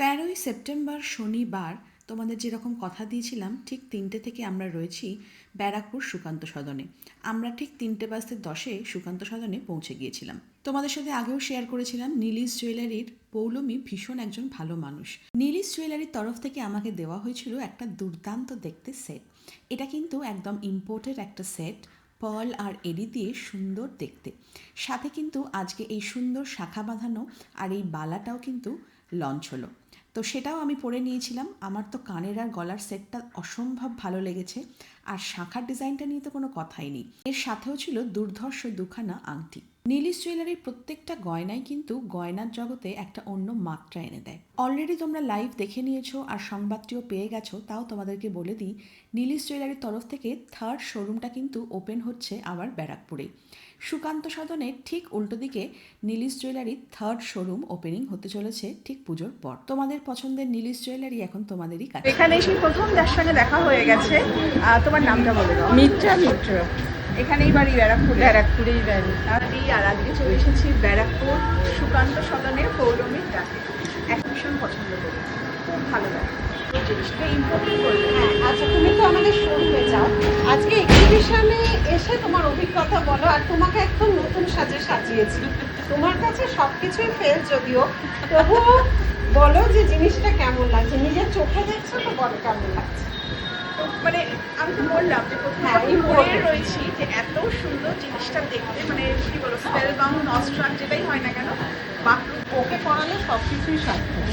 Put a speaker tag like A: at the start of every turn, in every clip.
A: তেরোই সেপ্টেম্বর শনিবার তোমাদের যেরকম কথা দিয়েছিলাম, ঠিক তিনটে থেকে আমরা রয়েছি ব্যারাকপুর সুকান্ত সদনে। আমরা ঠিক তিনটে বাজতে দশে সুকান্ত সদনে পৌঁছে গিয়েছিলাম। তোমাদের সাথে আগেও শেয়ার করেছিলাম, নীলিশ জুয়েলারির পৌলমী ভীষণ একজন ভালো মানুষ। নীলিশ জুয়েলারির তরফ থেকে আমাকে দেওয়া হয়েছিল একটা দুর্দান্ত দেখতে সেট এটা কিন্তু একদম ইম্পোর্টেড একটা সেট পল আর এডি দিয়ে সুন্দর দেখতে। সাথে কিন্তু আজকে এই সুন্দর শাখা বাঁধানো আর এই বালাটাও কিন্তু লঞ্চ হলো। তো সেটাও আমি পরে নিয়েছিলাম। আমার তো কানের আর গলার সেটটা অসম্ভব ভালো লেগেছে। আর শাখার ডিজাইনটা নিয়ে তো কোনো কথাই নেই। এর সাথেও ছিল দুর্ধর্ষ দুখানা আংটি। নীলিশ জুয়েলারির প্রত্যেকটা গয়নাই কিন্তু গয়নার জগতে একটা অন্য মাত্রা এনে দেয়। অলরেডি তোমরা লাইভ দেখে নিয়েছো আর সংবাদটিও পেয়ে গেছো, তাও তোমাদেরকে বলে দিই, নীলিশ জুয়েলারির তরফ থেকে থার্ড শোরুমটা কিন্তু ওপেন হচ্ছে আবার ব্যারাকপুরে। সুকান্ত সদনের ঠিক উল্টো দিকে নীলিশ জুয়েলারির থার্ড শোরুম ওপেনিং হতে চলেছে ঠিক পুজোর পর। তোমাদের পছন্দের নীলিশ জুয়েলারি এখন তোমাদেরই কাছে।
B: এখানে এসে প্রথম যার সঙ্গে দেখা হয়ে গেছে। তোমার নামটা বলে। দাও
C: মিত্রা। মিত্র
B: এখানেই বাড়ি ব্যারাকপুর।
C: ব্যারাকপুরেই বাড়ি।
B: আর এই আর আজকে চলে এসেছি ব্যারাকপুর সুকান্ত সদনের পৌলমীর ডাকে এক ভীষণ পছন্দ করি। খুব ভালো লাগে।
C: আচ্ছা তুমি তো আমাদের শোরুমে যাও আজকে এক্সিবিশনে এসে তোমার অভিজ্ঞতা বলো আর তোমাকে একদম নতুন সাজে সাজিয়েছি। তোমার কাছে সব ফেল যদিও তবুও বলো যে জিনিসটা কেমন লাগছে? নিজের চোখে দেখছ তো বলো কেমন লাগছে?
B: মানে আমি তো বললাম যে প্রথম
C: হ্যাঁ,
B: রয়েছি যে এত সুন্দর জিনিসটা দেখতে মানে কি বলো স্পেল বাউন্ড অস্ট্রাক যেটাই হয় না কেন বাথরুম
C: ওকে পড়ালে সব কিছুই সার্থক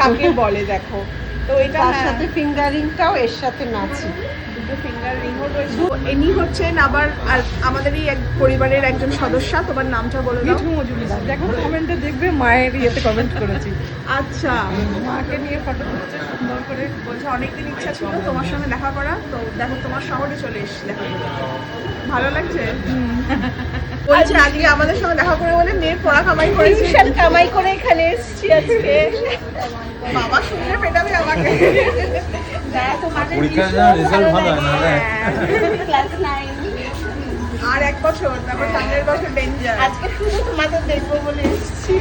B: কাকে বলে দেখো। তো এটা
C: তার
B: হ্যাঁ,
C: সাথে ফিঙ্গারিংটাও এর সাথে নাচি
B: দুটো ফিঙ্গার রিংও রয়েছে। ইনি হচ্ছেন আবার আর আমাদেরই এক পরিবারের একজন সদস্য তোমার নামটা বলে দাও।
D: মিঠু মজুমদার। দেখো কমেন্টে দেখবে মায়ের ইয়েতে কমেন্ট করেছি।
B: আচ্ছা
D: মাকে নিয়ে ফটো তুলছে সুন্দর করে
B: বলছে অনেকদিন ইচ্ছা ছিল তোমার সঙ্গে দেখা করা তো দেখো তোমার শহরে চলে এসেছি দেখা। ভালো লাগছে? বলছে আজকে আমাদের সঙ্গে দেখা করে বলে মেয়ের পড়া কামাই করেছি।
C: টিউশন কামাই করে এখানে এসেছি আজকে।
B: বাবা শুনলে পেটাবে আমাকে।
E: পরীক্ষার জন্য রেজাল্ট ভালো হয় না
B: হ্যাঁ।
C: ক্লাস নাইন
B: আর এক বছর তারপর সামনের বছর ডেঞ্জার
C: আজকে শুধু তোমাদের দেখব বলে এসেছি।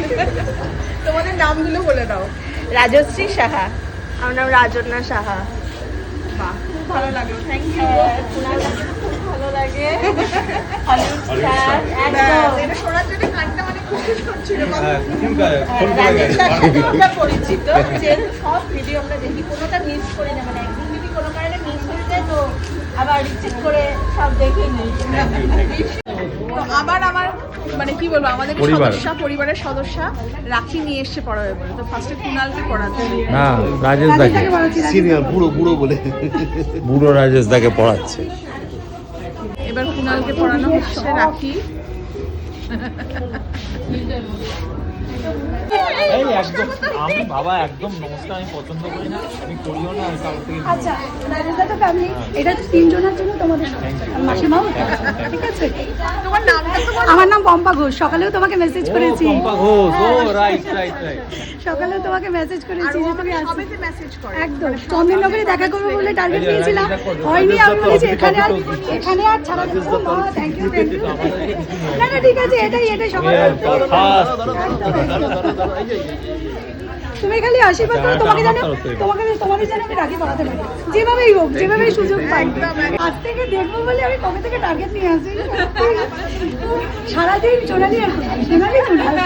B: তোমাদের নামগুলো বলে দাও।
C: রাজশ্রী সাহা। আমার নাম রাজন্যা সাহা।
B: বাহ খুব ভালো লাগল। থ্যাংক ইউ
C: খুব ভালো লাগে।
B: এটা শোনার জন্য কানটা করছিল
E: হ্যাঁ
C: আমরা পরিচিত? সব ভিডিও আমরা দেখি কোনোটা মিস করি না মানে একদিন যদি কোনো কারণে মিস হয়ে যায় তো আবার করে সব দেখে নিই।
B: তো আবার আমার মানে কি বলব আমাদের। সদস্য পরিবারের সদস্য রাখি নিয়ে এসছে পড়াবে বলে। তো ফার্স্টে কুনালকে পড়াতে
E: না রাজেশ দাকে।
F: সিনিয়র বুড়ো বুড়ো বলে।
E: বুড়ো রাজেশ দাকে পড়াচ্ছে।
B: এবার কুনালকে পড়ানো হচ্ছে রাখি। 你对不住。
G: এই একদম আমি বাবা একদম নমস্কার আমি পছন্দ করি না আমি করিও না আমি কারোর থেকে
H: আচ্ছা রাজেশদা তো ফ্যামিলি এটা তো তিনজনের জন্য তোমাদের মাসিমাও ঠিক আছে?
B: তোমার নামটা
H: আমার নাম পম্পা ঘোষ। সকালেও তোমাকে মেসেজ করেছি।
G: পম্পা ঘোষ ও রাইট রাইট রাইট
H: সকালেও তোমাকে মেসেজ করেছি যে তুমি আসবে। একদম। চন্দননগরে দেখা করব বলে টার্গেট নিয়েছিলাম। হয়নি আমি বলেছি এখানে আর এখানে আর ছাড়া যাবে না থ্যাংক ইউ থ্যাংক ইউ না না ঠিক আছে এটাই এটাই সবার তুমি খালি আশীর্বাদ করো তোমাকে জানো তোমাকে তোমাকে জানো আমি রাখি পড়াতে পারি। যেভাবেই হোক যেভাবেই সুযোগ পাই। আজ থেকে দেখব বলে আমি কবে থেকে টার্গেট নিয়ে আসি। সারাদিন আর সোনালি সোনালি।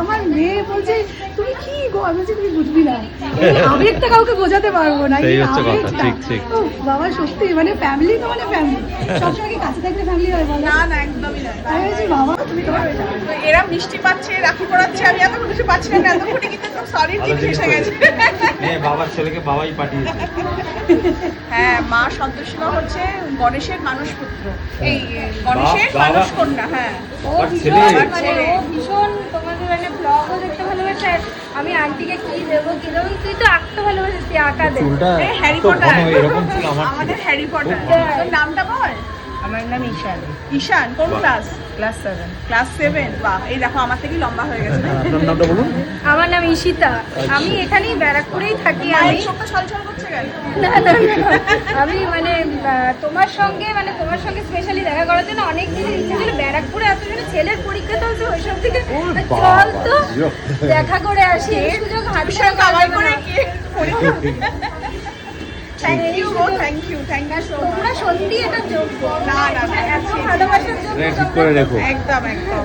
H: আমার মেয়ে বলছে তুমি কি গো? আমি বলছি তুমি বুঝবি না। এই আবেগটা কাউকে বোঝাতে পারব না এই
E: হচ্ছে
H: আবেগটা।
E: ঠিক, ঠিক।
H: বাবা সত্যি মানে ফ্যামিলি তো মানে ফ্যামিলি সবসময় কি কাছে থাকলে ফ্যামিলি হয় বলো?
B: না না একদমই নয়
H: আমি বলছি বাবা তুমি তোমার
B: তো এরা মিষ্টি পাচ্ছে রাখি পড়াচ্ছে আমি এত কিছু পাচ্ছি না এতক্ষণে কিন্তু সব সলিড
G: ভালো
B: জিনিস এসে গেছে।
G: হ্যাঁ বাবার ছেলেকে বাবাই পাঠিয়েছে।
B: হ্যাঁ মা সন্তোষীমা হচ্ছে গণেশের মানুষ পুত্র এই গণেশের মানুষ কন্যা হ্যাঁ।
I: মানে ও ভীষণ তোমাদের মানে ব্লগও দেখতে ভালোবাসে আমি আন্টিকে কি দেবো কি দেবো? তুই তো আঁকতে ভালোবাসিস তুই আঁকা দে।
B: হ্যারি পটার
G: ছিল।
B: আমাদের হ্যারি পটার তোর নামটা বল।
C: আমার নাম ঈশান।
B: ঈশান কোন class
C: class seven
B: class seven বাহ এই দেখো আমার থেকে লম্বা হয়ে গেছে।
G: আপনার নামটা বলুন।
I: আমার নাম ঈশিতা। আমি এখানেই ব্যারাকপুরেই থাকি আমি।
B: কেন কেন
I: না না না আমি মানে তোমার সঙ্গে মানে তোমার সঙ্গে স্পেশালি দেখা করার জন্য অনেক দিনের ইচ্ছা ছিল। ব্যারাকপুরে এত জন্য ছেলের পরীক্ষা ওইসব থেকে চল তো দেখা করে আসি সুযোগ হাত
B: করে thank you thank you thank you so
I: তোমরা সত্যি এটা যোগ্য।
B: না, না, না,
I: এত ভালোবাসার জন্য
E: ঠিক করে রেখো।
B: একদম একদম।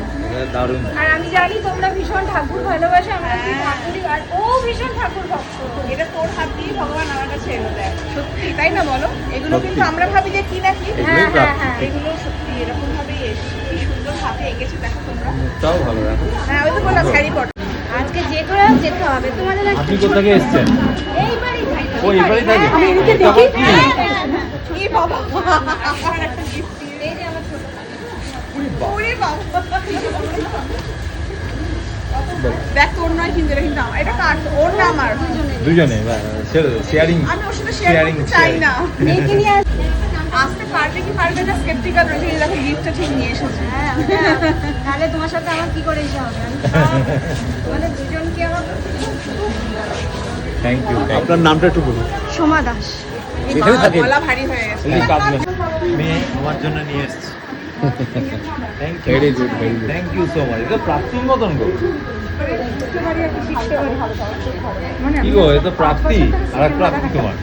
E: দারুণ।
I: আর আমি জানি তোমরা ভীষণ ঠাকুর ভালোবাসো আমরা ঠাকুরই আর ও ভীষণ ঠাকুর ভক্ত।
B: এটা তোর হাত দিয়ে ভগবান দেয় সত্যি তাই না বলো? এগুলো কিন্তু আমরা ভাবি যে কি না কি?
I: হ্যাঁ হ্যাঁ হ্যাঁ
B: এগুলো সত্যি এরকম ভাবেই এসছে। কি সুন্দর হাতে এঁকেছে দেখো তোমরা।
E: তাও ভালো রাখো
B: হ্যাঁ ওই তো বললাম হ্যারি পটার
I: আজকে যে করে যেতে হবে তোমাদের
E: আপনি কোথা থেকে এসেছেন?
I: এই বাড়ি থাকি।
E: ও এই বাড়ি থাকে?
H: আমি এদিকে
E: আবার কি?
B: কি বাবা। আমার একটা গিফট
I: এই যে আমার ছোট
B: ওরে বাবা। দেখ তোর নয় কিন্তু এটা কিন্তু আমার। এটা কার? ওর না আমার।
E: দুজনে শেয়ারিং
B: আমি ওর সাথে শেয়ার করতে চাই না।
I: মেয়েকে নিয়ে
B: আসতে পারবে কি পারবে না স্কেপটিক্যাল রয়েছে এই দেখো গিফটটা ঠিক নিয়ে এসেছে।
I: হ্যাঁ তাহলে তোমার সাথে আমার কি করে এসে হবে? দুজনকে আমার
E: থ্যাংক ইউ
F: আপনার নামটা একটু বলুন।
I: সোমা দাস।
E: এখানে থাকে।
B: গলা ভারী হয়ে গেছে।
E: মেয়ে আমার জন্য নিয়ে এসেছি। Thank you very good very good thank you so much এটা প্রাপ্তির মতন গো। কি গো এটা তো প্রাপ্তি? আর এক প্রাপ্তি তোমার।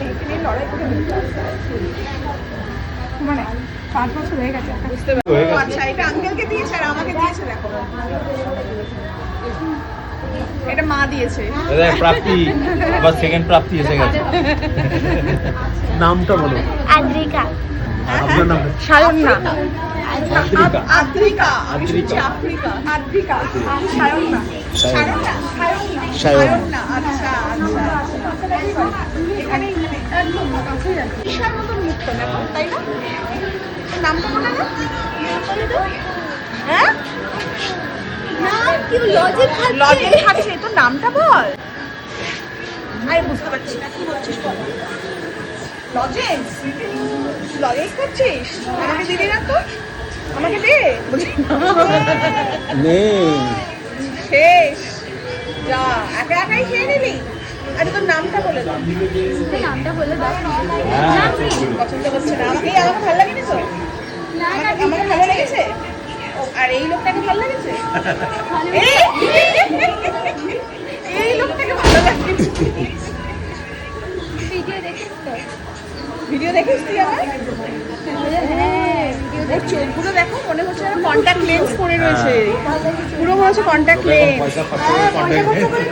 H: মানে পাঁচ বছর হয়ে গেছে
E: হয়ে
B: ও আচ্ছা এটা আঙ্কেলকে দিয়েছে আর আমাকে দিয়েছে দেখো। এটা মা দিয়েছে।
E: প্রাপ্তি আবার সেকেন্ড প্রাপ্তি এসে গেছে।
F: নামটা বলো।
I: আদ্রিকা।
F: আপনার নামটা
H: সায়ন্না।
E: আদ্রিকা
B: আদ্রিকা আমি শুনছি
E: আদ্রিকা।
B: সায়ন্না। সায়ন্না। সায়ন্না সায়ন্না। আচ্ছা। আচ্ছা এখানে একদম ঈশার তাই না? তোর নামটা বলে না হ্যাঁ?
I: না কেউ
B: খাচ্ছে। তোর নামটা বল। আরে বুঝতে পারছি না কি বলছিস বল? লজেন্স লজেন্স খাচ্ছিস আমাকে দিবি না তো। আমাকে দে।
F: নেই
B: শেষ। যা একা একাই খেয়ে নিলি আরে তোর নামটা বলে দাও
I: নামটা বলে দাও
E: হ্যাঁ।
B: পছন্দ করছে না। আমাকে আমাকে ভালো লাগেনি তো?
I: না না
B: আমাকে আমাকে ভালো লেগেছে? আর এই লোকটাকে ভালো লেগেছে? এই! এই লোকটাকে ভালো লাগেনি।
I: ভিডিও দেখিস তো?
B: ভিডিও দেখিস তুই আমার চোখগুলো দেখো মনে হচ্ছে কন্ট্যাক্ট লেন্স পরে রয়েছে। পুরো মনে হচ্ছে কন্ট্যাক্ট লেন্স
E: করে কন্টাক্ট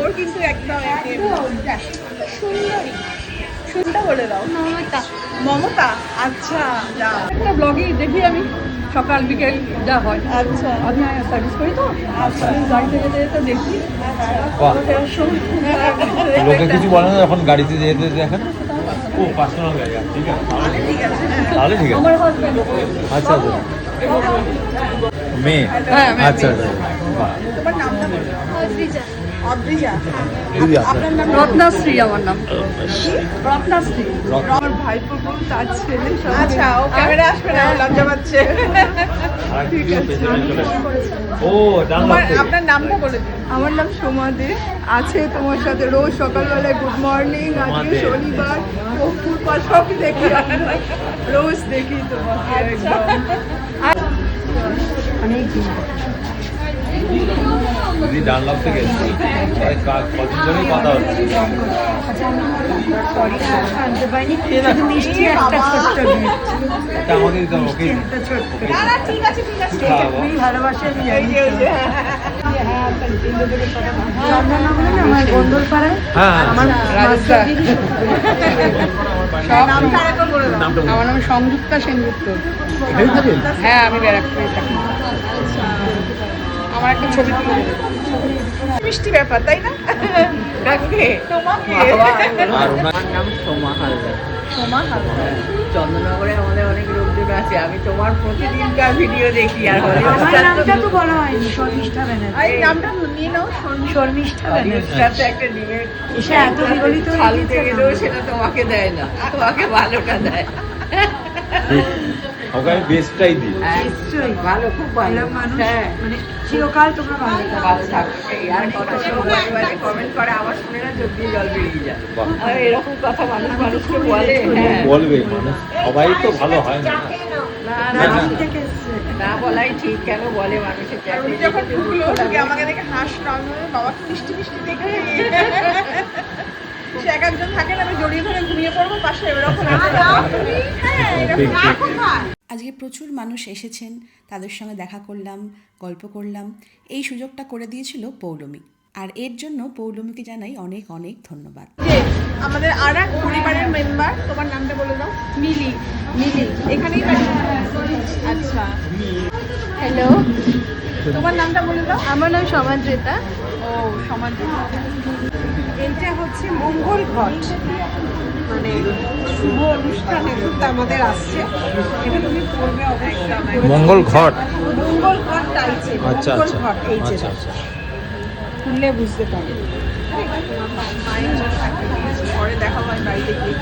B: ওর কিন্তু একদম সুন্দরী। সুন্দর বলে দাও।
I: মমতা।
B: মমতা? আচ্ছা
H: একটা ব্লগে দেখি আমি। সকাল বিকেল যা হয়।
B: আচ্ছা।
H: আমি সার্ভিস করি তো। গাড়িতে যেতে যেতে দেখি।
E: লোকে কিছু বলে না যখন গাড়িতে যেতে দেখেন। ও পার্সোনাল গাড়ি ঠিক আছে। তাহলে
B: ঠিক
E: আচ্ছা আচ্ছা। মেয়ে?
H: হ্যাঁ,
E: আচ্ছা আচ্ছা
F: দিদি আপনার
B: আপনার নাম
H: রত্নাশ্রী আমার নাম। রত্নাশ্রী। ভাইপো বোন তার ছেলে সব
B: আচ্ছা ও ক্যামেরা আসবে না ও লজ্জা পাচ্ছে।
E: একটু পেছনে ও
B: আপনার নামটা বলে দিন।
H: আমার নাম সোমা দে। আছে তোমার সাথে রোজ সকালবেলায় গুড মর্নিং আজকে শনিবার অপুর পা সব দেখি রোজ দেখি তোমাকে একদম। অনেক দিন
E: দিদি ডানলপ থেকে এসেছে। কদিন ধরেই কথা হচ্ছে। আমাকে
H: আমার নাম সংযুক্তা সেনগুপ্ত? হ্যাঁ আমি ব্যারাকপুরে থাকি। আমার একটা ছবি তুলে
B: মিষ্টি ব্যাপার তাই না? কাকে? তোমাকে।
D: আমার নাম সোমা হালদার।
B: সোমা হালদার।
D: চন্দ্রনগরে আমাদের অনেক লোকজন আছে আমি তোমার প্রতিদিনকার ভিডিও দেখি আর
H: নামটা তো বলা হয়নি শর্মিষ্ঠা ব্যানার্জি।
B: এই নামটা নিয়ে নাও
H: শর্মিষ্ঠা। ব্যানার্জি।
D: একটা ডিমের
H: এত বিগলিত হয়ে
D: থেকে। দেবো সেটা তোমাকে দেয় না। তোমাকে ভালোটা দেয়।
E: বেস্টটাই দিই
D: হ্যাঁ,
H: নিশ্চয়ই
D: ভালো খুব ভালো।
H: মানুষ মানে চিরকাল তোমরা ভালো
D: ভালো থাকো। আর কথা শোনো মাঝে মাঝে কমেন্ট করে আমার শুনে না চোখ দিয়ে জল বেরিয়ে যায়। এরকম কথা মানুষ মানুষকে বলে হ্যাঁ।
E: বলবে মানুষ। সবাই তো ভালো হয় না।
D: বলাই ঠিক কেন বলে মানুষের
B: উনি যখন ঢুকলো আমাকে দেখে হাসলো আমি বাবা মিষ্টি মিষ্টি দেখে। সে এক একজন থাকে না আমি জড়িয়ে ধরে ঘুমিয়ে পড়ব পাশে হ্যাঁ এরকম
A: আজকে প্রচুর মানুষ এসেছেন তাদের সঙ্গে দেখা করলাম গল্প করলাম। এই সুযোগটা করে দিয়েছিল পৌলমী। আর এর জন্য পৌলমীকে জানাই অনেক অনেক ধন্যবাদ।
B: আমাদের আর এক পরিবারের মেম্বার তোমার নামটা বলে দাও। মিলি। মিলি এখানেই আচ্ছা।
I: হ্যালো
B: তোমার নামটা বলে দাও।
I: আমার নাম সমাদ্রিতা
B: ও
C: এইটা হচ্ছে মঙ্গল ঘট। মানে শুভ অনুষ্ঠানে কিন্তু আমাদের আসছে। এটা তুমি পড়বে অবশ্যই
E: মঙ্গল ঘট?
C: মঙ্গল ঘট টাইছে
E: আচ্ছা
C: মঙ্গল
E: আচ্ছা। আচ্ছা আচ্ছা।
C: খুললে বুঝতে পারবে।
B: পরে দেখা হয় বাড়িতে গিয়ে।